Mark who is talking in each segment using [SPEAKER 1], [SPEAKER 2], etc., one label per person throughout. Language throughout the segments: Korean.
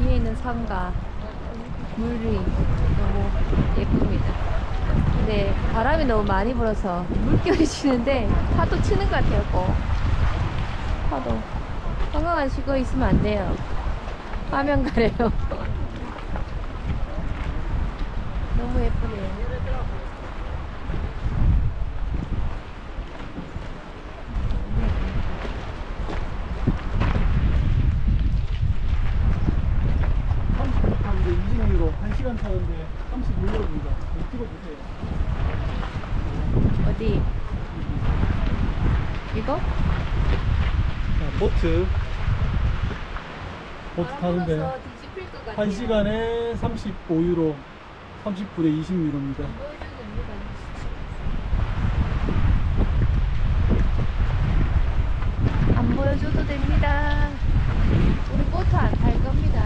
[SPEAKER 1] 뒤에 있는 산과 물이 너무 예쁩니다. 근데 바람이 너무 많이 불어서 물결이 치는데 파도 치는 것 같아요. 꼭. 파도. 건강하시고 있으면 안 돼요. 화면 가려요. 너무 예쁘네요.
[SPEAKER 2] 타는데 20유로 1시간 타는데 35유로입니다. 찍어주세요.
[SPEAKER 1] 어디? 이거?
[SPEAKER 2] 자, 보트. 보트 타는데. 1시간에 35유로, 30분에 20유로입니다.
[SPEAKER 1] 안 보여줘도 됩니다. 우리 보트 안 탈 겁니다.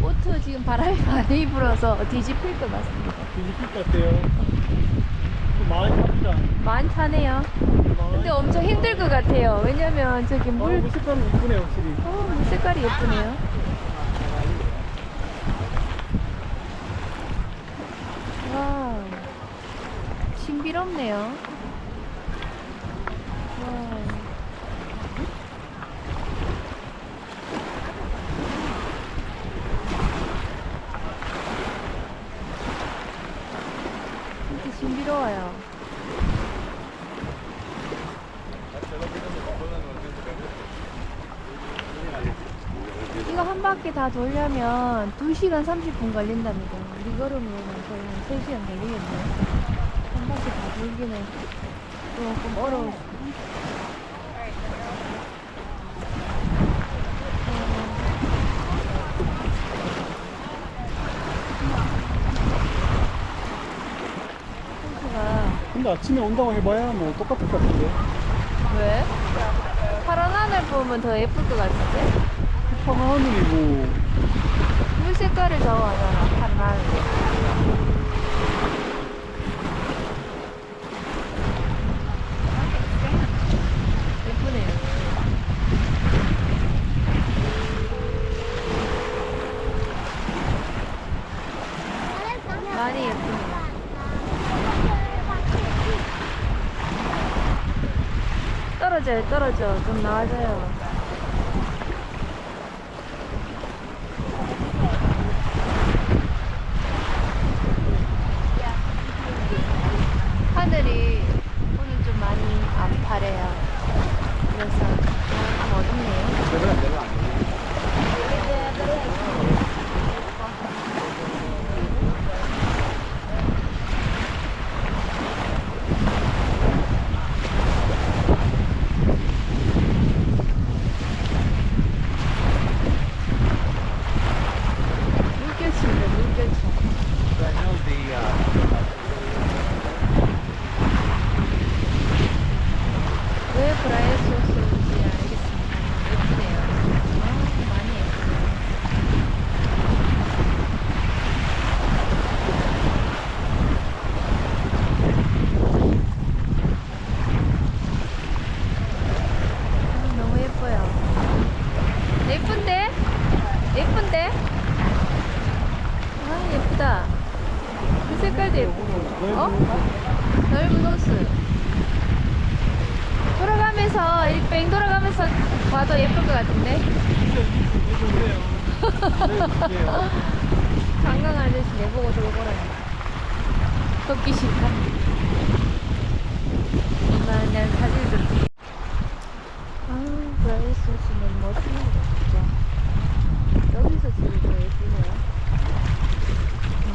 [SPEAKER 1] 보트 지금 바람이 많이 불어서 뒤집힐 것 같습니다.
[SPEAKER 2] 뒤집힐 것 같아요. 좀 많이 탑니다.
[SPEAKER 1] 많이 타네요. 근데 엄청 힘들 것 같아요. 왜냐면 저기 물,
[SPEAKER 2] 물 색깔은 이쁘네요, 확실히.
[SPEAKER 1] 어, 물 색깔이 예쁘네요. 와, 신비롭네요. 와. 진짜 신비로워요. 이거 한 바퀴 다 돌려면 2시간 30분 걸린답니다. 우리 걸으면 거의 한 3시간 걸리겠네. 한 바퀴 다 돌기는 조금 호수가
[SPEAKER 2] 근데 아침에 온다고 해봐야 뭐 똑같을 것 같은데.
[SPEAKER 1] 왜? 파란 하늘 보면 더 예쁠 것 같은데?
[SPEAKER 2] 하늘이 뭐,
[SPEAKER 1] 물 색깔을 파란 하늘. 예쁘네요. 많이 예쁘네요. 떨어져요, 떨어져. 좀 나아져요. 하늘이 오늘 좀 많이 안 파래요. 그래서 좀 어둡네요. 물결치인데 물결치.
[SPEAKER 3] I know the uh,
[SPEAKER 1] 왜 브라이어 소스인지 알겠습니다. 예쁘네요. 아, 많이 예쁘네요. 아, 너무 예뻐요. 예쁜데? 예쁜데? 아, 예쁘다. 그 색깔도 예쁘고. 어? 넓은 호수. 돌아가면서 이뺑 돌아가면서 봐도 예쁠 것 같은데 관광 아저씨 내보고 돌고라니 걷기 싫다 나 그냥 사진 찍기 아 브라이스 씨는 멋집니다 진짜 여기서 찍을 더 예쁘네요 음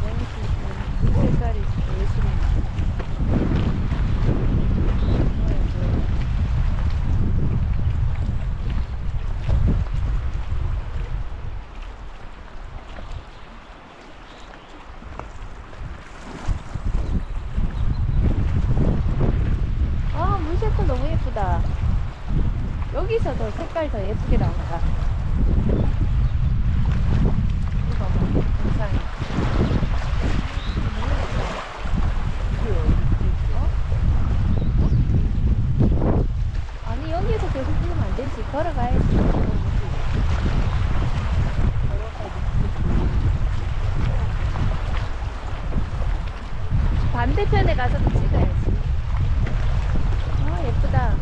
[SPEAKER 1] 브라이스 씨는 이 색깔이 진짜 예술입니다 아, 물색도 너무 예쁘다. 여기서 더 색깔 더 예쁘게 나온다. 이거 봐, 영상이. 너무 반대편에 가서 도 찍어야지. 아, 예쁘다.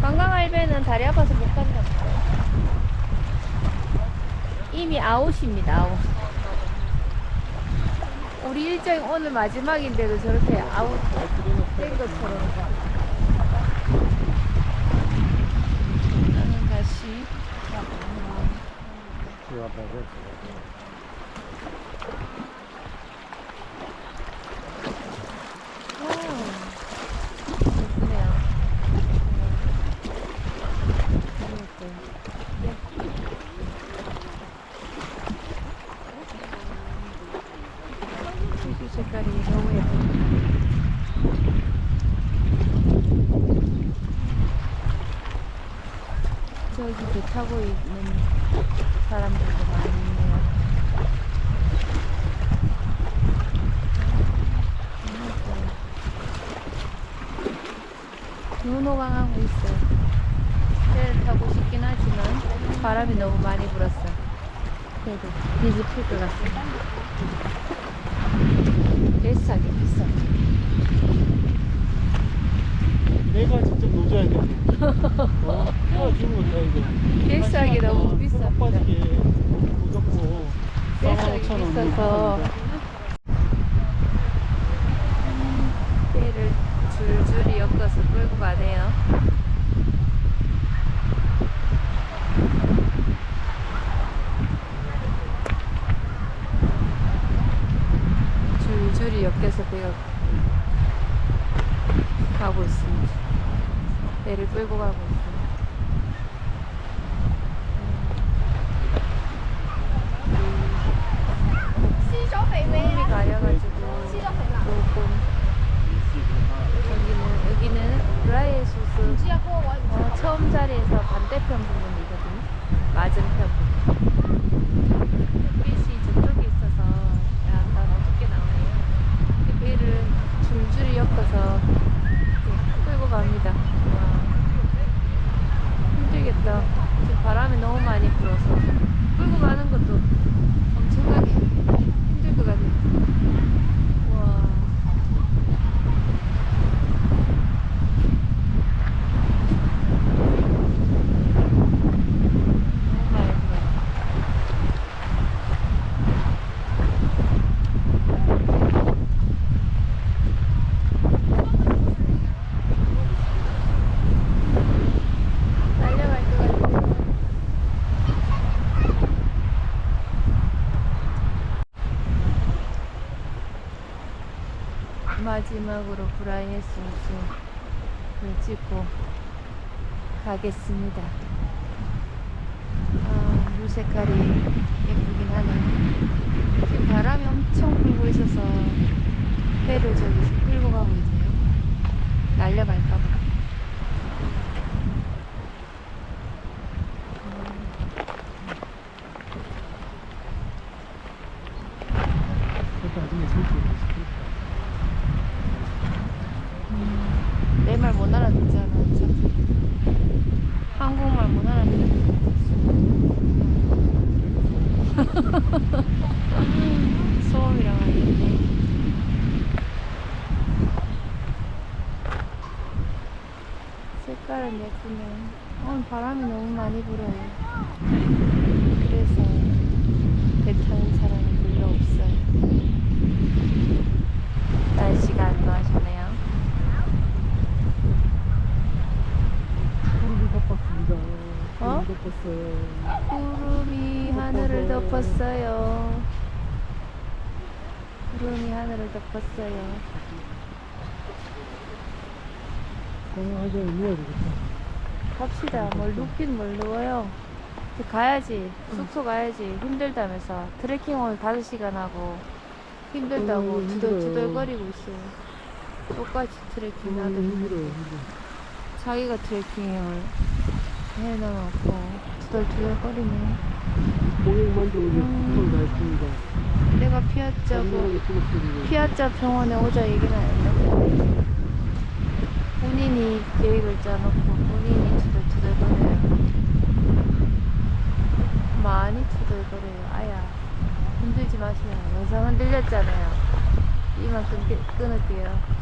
[SPEAKER 1] 관광알배는 다리 아파서 못 간다. 이미 아웃입니다, 아웃. 우리 일정이 오늘 마지막인데도 저렇게 아웃 된 것처럼. 나는 다시. 와우. 예쁘네요. 너무 예뻐요. 튀기 색깔이 너무 예뻐요. 저기 배 타고 있는 사람들도 많이 있네요. 너무 예뻐요. 눈 오강하고 있어요. 배를 타고 싶긴 하지만 바람이 너무 많이 불었어요. 그래도 비지 필것 같습니다. 비싸게 비싸.
[SPEAKER 2] 내가 직접 노져야 돼.
[SPEAKER 1] 비싸게 너무 비쌉니다. 비싸게 비싸서 배를 줄줄이 엮어서 끌고 가네요. 줄줄이 엮여서 배가 가고 있습니다. 배를 끌고 가고 있습니다. 소음이 가려가지고 조금 여기는 여기는 브라이소스 어, 처음 자리에서 반대편 부분이거든요. 맞은편 부분. 햇빛이 저쪽에 있어서 약간 어둡게 나오네요. 이렇게 배를 줄줄이 엮어서 이렇게 끌고 갑니다. 와, 힘들겠다. 지금 바람이 너무 많이 불어서 끌고 가는 것도 엄청나게 힘들 것 같아요. 와. 너무 많이 불어요. 날려갈 것 같아요. 마지막으로 브라이의 소스를 찍고 가겠습니다. 아, 물 색깔이 예쁘긴 하네요. 지금 바람이 엄청 불고 있어서 배를 저기서 끌고 가고 있네요. 날려갈까봐.
[SPEAKER 2] 그것도 나중에.
[SPEAKER 1] 내 말 못 알아듣잖아. 참. 한국말 못 알아듣는 소음이랑 아닌데. 색깔은 예쁘네. 오늘 바람이 너무 많이 불어요. 그래서 배 타는 사람이 별로 없어요. 날씨가 안 좋아지네요.
[SPEAKER 2] 구름이 덮었습니다.
[SPEAKER 1] 어?
[SPEAKER 2] 구름 덮었어요.
[SPEAKER 1] 구름이 하늘을 덮었어요. 구름이 하늘을 덮었어요.
[SPEAKER 2] 건강하게 누워야 되겠다.
[SPEAKER 1] 갑시다. 뭘 눕긴 뭘 누워요. 이제 가야지. 숙소 가야지. 힘들다면서. 트레킹 오늘 5시간 하고 힘들다고
[SPEAKER 2] 음,
[SPEAKER 1] 투덜,
[SPEAKER 2] 힘들어요.
[SPEAKER 1] 투덜거리고 있어요. 똑같이 트레킹 하도
[SPEAKER 2] 힘들어요.
[SPEAKER 1] 힘들어. 자기가 트레킹을 해놔놓고 투덜투덜거리네.
[SPEAKER 2] 이제
[SPEAKER 1] 음. 내가 피아자고. 피아자 병원에 오자 얘기는 안 했나? 본인이 계획을 짜놓고 본인이 투덜투덜거려요. 많이 투덜거려요. 아야 힘들지 마세요. 영상 흔들렸잖아요. 이만 끊게, 끊을게요.